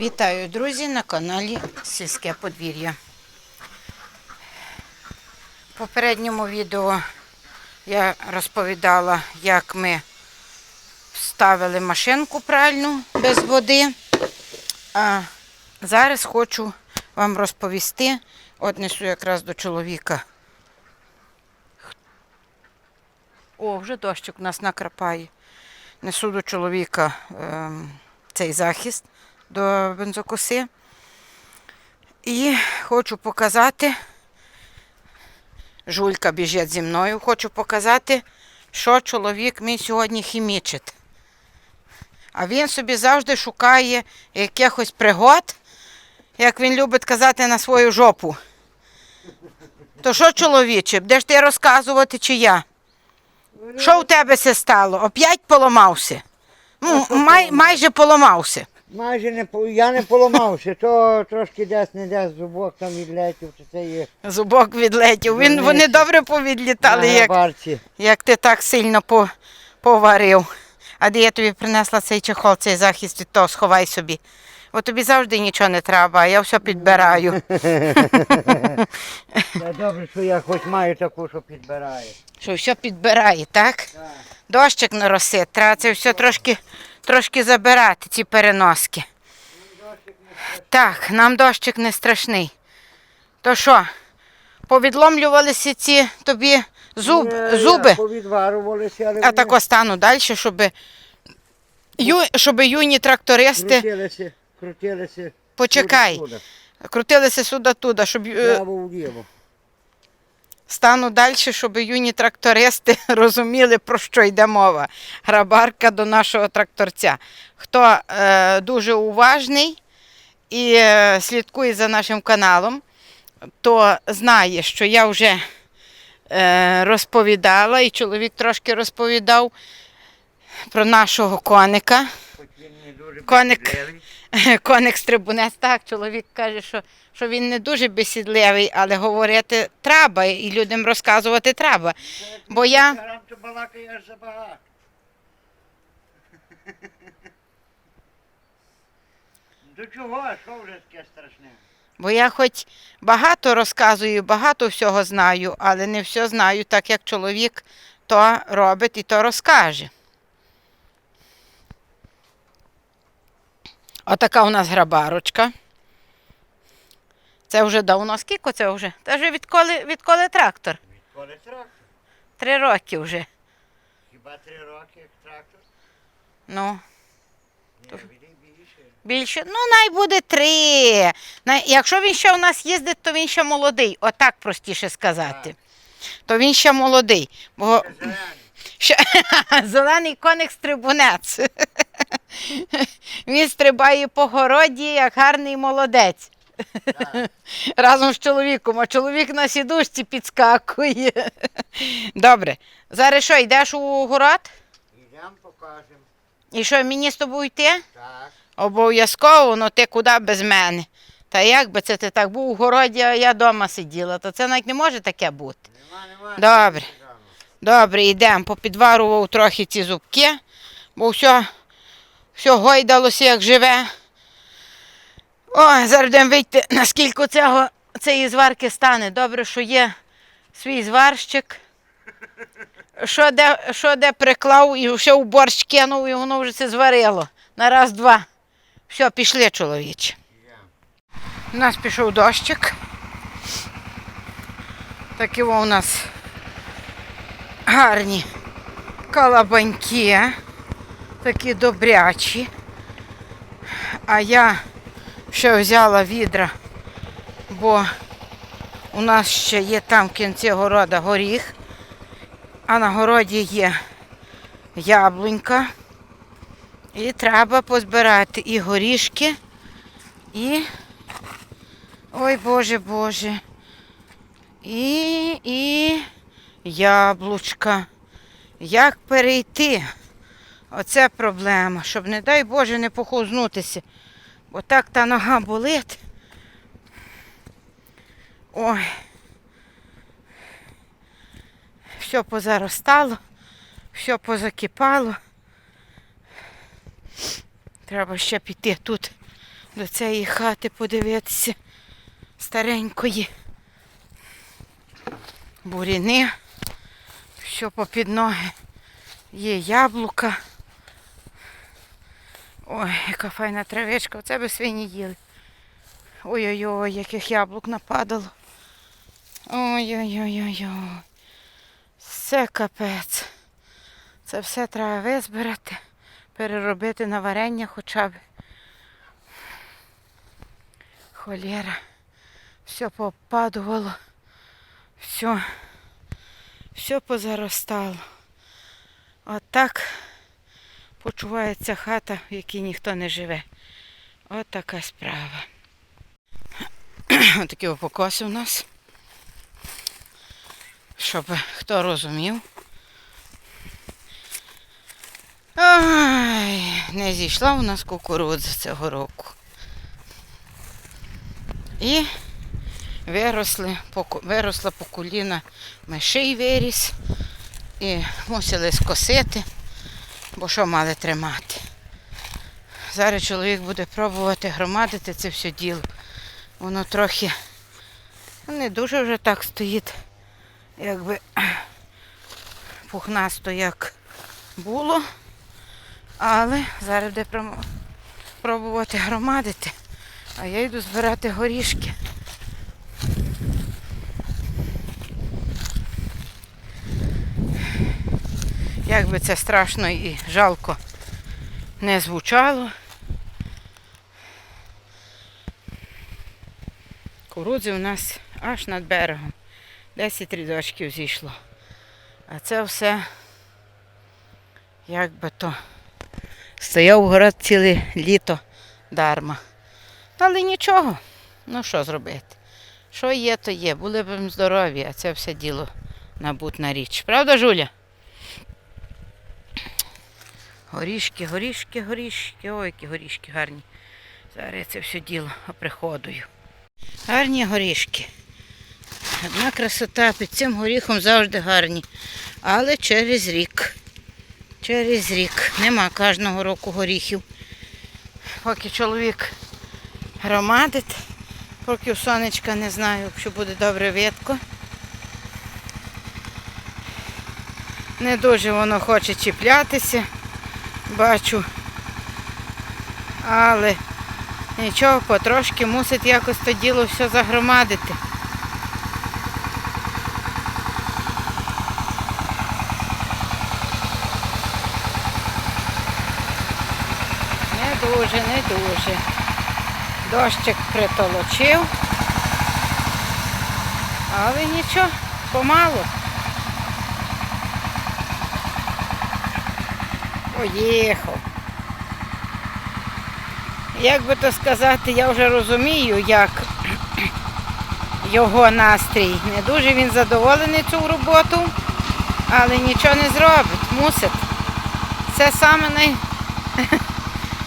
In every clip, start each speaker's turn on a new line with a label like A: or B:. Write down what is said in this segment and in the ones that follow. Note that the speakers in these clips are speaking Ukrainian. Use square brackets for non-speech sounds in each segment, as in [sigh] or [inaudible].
A: Вітаю, друзі, на каналі Сільське подвір'я. В попередньому відео я розповідала, як ми ставили машинку пральну без води. А зараз хочу вам розповісти, от несу якраз до чоловіка. О, вже дощик у нас накрапає. Несу до чоловіка ем, цей захист до бензокоси. І хочу показати, жулька біжить зі мною, хочу показати, що чоловік мій сьогодні хімічить. А він собі завжди шукає якихось пригод, як він любить казати, на свою жопу. То що, чоловіче, будеш ти розказувати, чи я? Що у тебе се стало? Оп'ять поламався? Май, майже поламався.
B: Майже не по- я не поламався, то трошки десь не десь зубок там відлетів, чи це є
A: Зубок відлетів. Він, вони добре повідлітали,
B: на
A: як,
B: барці.
A: як ти так сильно по, поварив. А де я тобі принесла цей чехол, цей захист від того, сховай собі. Бо тобі завжди нічого не треба, а я все підбираю.
B: Добре, що я хоч маю таку, що підбираю.
A: Що все підбирає, так? Дощик не росить, треба це все трошки, трошки забирати, ці переноски. Так, нам дощик не страшний. То що, повідломлювалися ці тобі зуб,
B: Е,
A: зуби?
B: Повідварувалися, але
A: А
B: вони
A: так остану далі, щоб, ю, щоб юні трактористи
B: крутилися, крутилися.
A: Почекай. крутилися сюди-туди, щоб е,
B: Вляво-вліво.
A: Стану далі, щоб юні трактористи [laughs] розуміли, про що йде мова. Грабарка до нашого тракторця. Хто е, дуже уважний і е, слідкує за нашим каналом, то знає, що я вже е, розповідала, і чоловік трошки розповідав про нашого коника. Коник. Коник [laughs] стрибунець, так, чоловік каже, що, що він не дуже безсідливий, але говорити треба і людям розказувати треба. Бо я. [laughs]
B: До чого, що вже таке страшне?
A: бо я хоч багато розказую, багато всього знаю, але не все знаю, так як чоловік то робить і то розкаже. Отака у нас грабарочка. Це вже давно. Скільки це вже? Це вже відколи, відколи трактор?
B: Відколи трактор?
A: Три роки вже.
B: Хіба три роки як трактор?
A: Ну.
B: Ні, більше.
A: Більше, ну най буде три. Якщо він ще у нас їздить, то він ще молодий. Отак простіше сказати. То він ще молодий. Бо
B: Зелений.
A: ще... [laughs] зелений коник стрибунець. Він стрибає по городі, як гарний молодець. Разом з чоловіком, а чоловік на сідушці підскакує. Добре. Зараз що, йдеш у город?
B: Ідемо покажемо.
A: І що, мені з тобою йти?
B: Так.
A: Обов'язково, ну ти куди без мене? Та як би це ти так був у городі, а я вдома сиділа, то це навіть не може таке бути.
B: Нема, нема.
A: Добре. Добре, йдемо, попідварував трохи ці зубки, бо все, все гойдалося, як живе. О, зараз будемо вийти, наскільки цього, цієї зварки стане. Добре, що є свій зварщик. Що де, що де приклав і все в борщ кинув, і воно вже це зварило. На раз, два. Все, пішли, чоловіче. У нас пішов дощик. Такі во у нас гарні калабаньки, такі добрячі. А я ще взяла відра, бо у нас ще є там в кінці города горіх, а на городі є яблунька. І треба позбирати і горішки, і Ой, Боже, Боже. І, і яблучка. Як перейти? Оце проблема, щоб, не дай Боже, не похознутися. Бо так та нога болить. Ой. Все позаростало, все позакипало. Треба ще піти тут до цієї хати подивитися старенької. Буріни, все попід ноги. Є яблука. Ой, яка файна травичка, оце би свині їли. Ой-ой-ой, яких яблук нападало. Ой-ой-ой-ой-ой. Все капець. Це все треба визбирати, переробити на варення хоча б. Холєра. Все попадувало. Все. Все позаростало. От так почувається хата, в якій ніхто не живе. От така справа. Отакі покоси у нас. Щоб хто розумів. Ой, не зійшла у нас кукурудза цього року. І виросли, виросла по коліна миший виріс. І мусили скосити, бо що мали тримати. Зараз чоловік буде пробувати громадити це все діло. Воно трохи ну, не дуже вже так стоїть, якби пухнасто як було. Але зараз буде пробувати громадити. А я йду збирати горішки. Як би це страшно і жалко не звучало. Кукурудзи у нас аж над берегом. 10 рядочків зійшло. А це все, як би то, стояв город ціле літо дарма. Але нічого. Ну що зробити? Що є, то є. Були б здорові, а це все діло набутна річ. Правда, Жуля? Горішки, горішки, горішки. Ой, які горішки гарні. Зараз я це все діло оприходую. Гарні горішки. Одна красота під цим горіхом завжди гарні. Але через рік. Через рік. Нема кожного року горіхів. Поки чоловік громадить, поки у сонечка не знаю, якщо буде добре видко. Не дуже воно хоче чіплятися, бачу. Але нічого, потрошки мусить якось то діло все загромадити. Не дуже, не дуже. Дощик притолочив. Але нічого, помалу. Поїхав. Як би то сказати, я вже розумію, як його настрій. Не дуже він задоволений цю роботу, але нічого не зробить, мусить. Це саме, най... [laughs]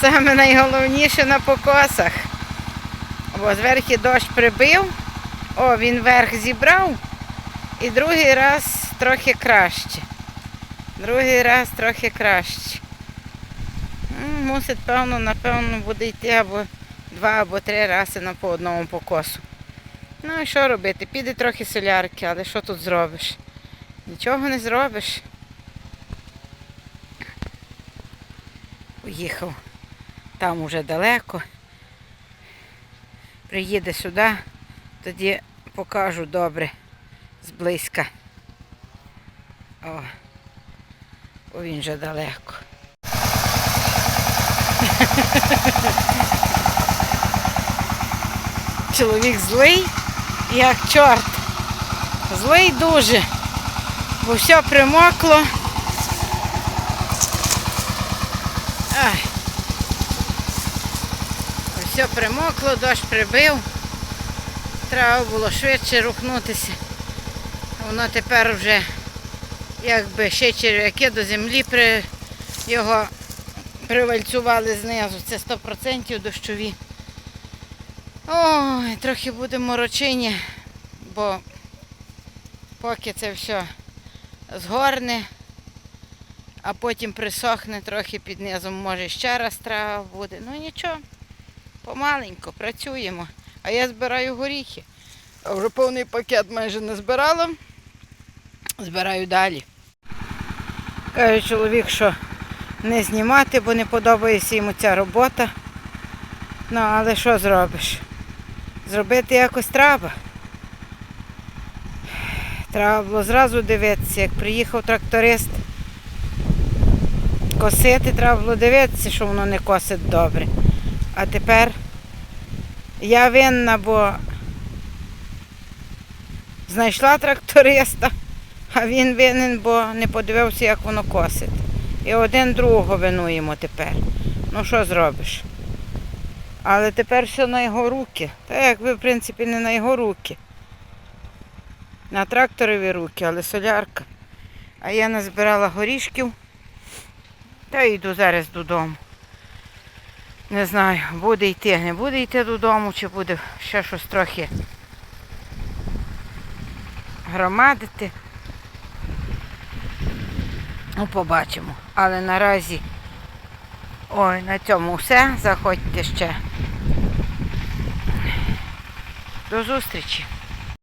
A: саме найголовніше на покосах. Бо зверху дощ прибив, о, він верх зібрав, і другий раз трохи краще. Другий раз трохи краще. Мусить, певно, напевно, буде йти або два або три рази на по одному покосу. Ну і що робити? Піде трохи солярки, але що тут зробиш? Нічого не зробиш. Уїхав. Там уже далеко. Приїде сюди, тоді покажу добре зблизька. О він же далеко. Чоловік злий, як чорт. Злий дуже, бо все примокло. Ай. Все примокло, дощ прибив. Треба було швидше рухнутися. Воно тепер вже якби ще черв'яки до землі при його привальцювали знизу. Це 100% дощові. Ой, трохи буде морочині, бо поки це все згорне, а потім присохне трохи під низом, може ще раз треба буде. Ну нічого. Помаленько працюємо. А я збираю горіхи. А вже повний пакет майже не збирала. Збираю далі. Каже чоловік, що не знімати, бо не подобається йому ця робота. Ну, але що зробиш? Зробити якось треба. Треба було зразу дивитися, як приїхав тракторист. Косити треба було дивитися, що воно не косить добре. А тепер я винна, бо знайшла тракториста, а він винен, бо не подивився, як воно косить. І один другого винуємо тепер. Ну що зробиш? Але тепер все на його руки. Та якби, в принципі, не на його руки. На тракторові руки, але солярка. А я назбирала горішків. Та йду зараз додому. Не знаю, буде йти, не буде йти додому, чи буде ще щось трохи громадити. Ну, побачимо. Але наразі ой, на цьому все. Заходьте ще. До зустрічі.